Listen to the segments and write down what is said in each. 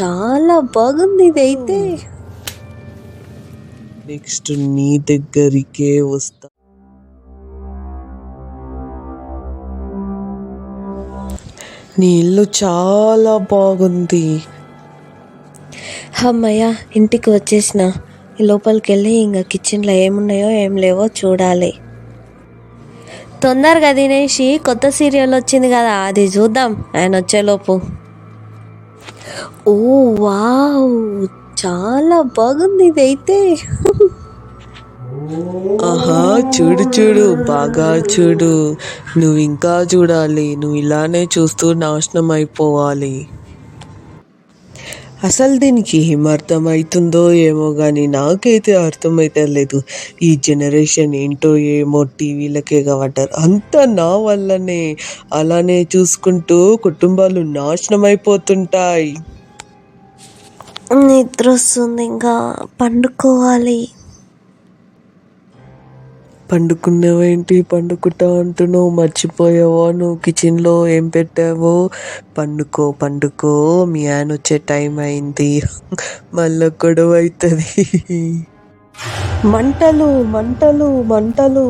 చాలా బాగుంది ఇదైతే. నెక్స్ట్ నీ దగ్గరికే వస్తా. నీ ఇల్లు చాలా బాగుంది. అమ్మయ్య ఇంటికి వచ్చేసిన. లోపలికి వెళ్ళి ఇంకా కిచెన్లో ఏమున్నాయో ఏం లేవో చూడాలి. తొందరగా తినేసి కొత్త సీరియల్ వచ్చింది కదా అది చూద్దాం. ఆయన వచ్చేలోపు. ఓ వావ్ చాలా బాగుంది ఇదైతే. ఆహా చూడు చూడు బాగా చూడు. నువ్వు ఇంకా చూడాలి నువ్వు ఇలానే చూస్తూ నాశనం అయిపోవాలి. అసలు దీనికి ఏమర్థమవుతుందో ఏమో కానీ నాకైతే అర్థమైతే లేదు ఈ జనరేషన్ ఏంటో ఏమో టీవీలకే కాబట్టారు అంతా నా వల్లనే. అలానే చూసుకుంటూ కుటుంబాలు నాశనం అయిపోతుంటాయి నిద్ర వస్తుంది ఇంకా. పండుకోవాలి. పండుకున్నావేంటి? పండుకుంటా అంటున్నావు మర్చిపోయావో? నువ్వు కిచెన్లో ఏం పెట్టావో? పండుకో పండుకో మీ ఆయన వచ్చే టైం అయింది. మళ్ళా గొడవ అవుతుంది మంటలు మంటలు మంటలు.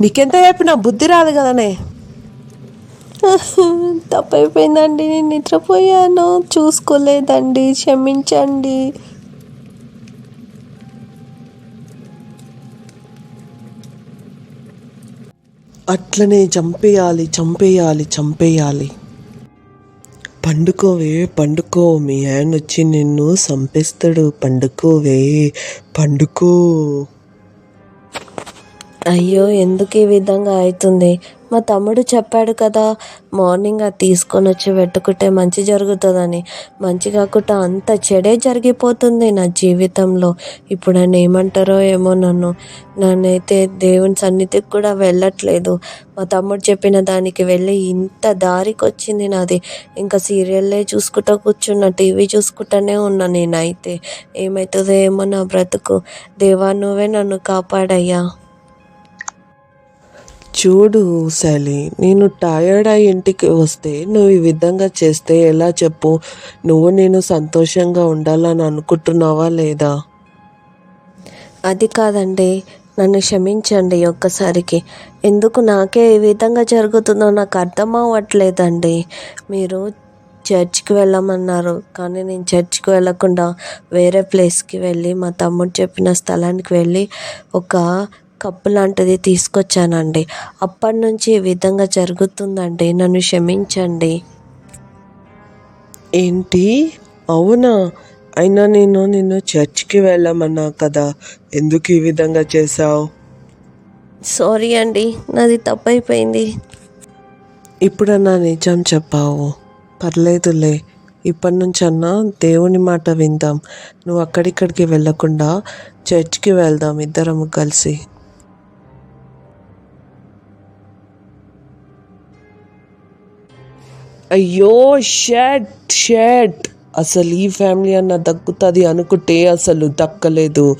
నీకెంత చెప్పినా బుద్ధి రాదు కదనే. తప్పైపోయిందండి నేను నిద్రపోయాను. చూసుకోలేదండి క్షమించండి. అట్లనే చంపేయాలి చంపేయాలి చంపేయాలి. పండుకోవే పండుకో. మీ ఆయన వచ్చి నిన్ను చంపేస్తాడు పండుకోవే పండుకో. అయ్యో ఎందుకు ఈ విధంగా అవుతుంది? మా తమ్ముడు చెప్పాడు కదా మార్నింగ్ అది తీసుకొని వచ్చి పెట్టుకుంటే మంచి జరుగుతుందని. మంచి కాకుండా అంత చెడే జరిగిపోతుంది నా జీవితంలో. ఇప్పుడు ఆయన ఏమంటారో ఏమో నన్ను. నన్నైతే దేవుని సన్నిధికి కూడా వెళ్ళట్లేదు. మా తమ్ముడు చెప్పిన దానికి వెళ్ళి ఇంత దారికి వచ్చింది నాది. ఇంకా సీరియల్లే చూసుకుంటూ కూర్చున్నా టీవీ చూసుకుంటానే ఉన్నా నేనైతే. ఏమవుతుందో ఏమో నా బ్రతుకు. దేవా నువ్వే నన్ను కాపాడయ్యా. చూడు సలి నేను టయర్డ్ అయి ఇంటికి వస్తే నువ్వు ఈ విధంగా చేస్తే ఎలా చెప్పు? నువ్వు నేను సంతోషంగా ఉండాలని అనుకుంటున్నావా లేదా? అది కాదండి నన్ను క్షమించండి ఒక్కసారికి. ఎందుకు నాకే ఈ విధంగా జరుగుతుందో నాకు అర్థం అవ్వట్లేదండి. మీరు చర్చ్కి వెళ్ళమన్నారు కానీ నేను చర్చ్కి వెళ్ళకుండా వేరే ప్లేస్కి వెళ్ళి మా తమ్ముడు చెప్పిన స్థలానికి వెళ్ళి ఒక కప్పు లాంటిది తీసుకొచ్చానండి. అప్పటి నుంచి ఈ విధంగా జరుగుతుందండి. నన్ను క్షమించండి. ఏంటి? అవునా? అయినా నేను నిన్ను చర్చ్కి వెళ్ళమన్నా కదా? ఎందుకు ఈ విధంగా చేశావు? సారీ అండి. నాది తప్పైపోయింది. ఇప్పుడన్నా నిజం చెప్పావు. పర్లేదులే. ఇప్పటి నుంచన్నా దేవుని మాట విందాం. నువ్వు అక్కడిక్కడికి వెళ్ళకుండా చర్చ్కి వెళ్దాం ఇద్దరం కలిసి. అయ్యో షట్ షట్. అసలు ఈ ఫ్యామిలీ అన్న దక్కుతుంది అనుకుంటే అసలు దక్కలేదు.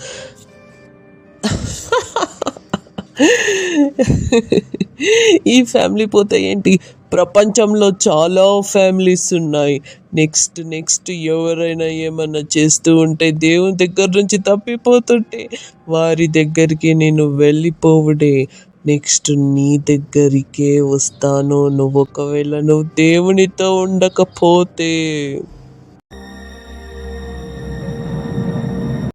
ఈ ఫ్యామిలీ పోతే ఏంటి? ప్రపంచంలో చాలా ఫ్యామిలీస్ ఉన్నాయి. నెక్స్ట్ నెక్స్ట్ ఎవరైనా ఏమన్నా చేస్తూ ఉంటే దేవుని దగ్గర నుంచి తప్పిపోతుంటే వారి దగ్గరికి నేను వెళ్ళిపోవుడే. నెక్స్ట్ నీ దగ్గరికే వస్తాను. నువ్వు ఒకవేళ నువ్వు దేవునితో ఉండకపోతే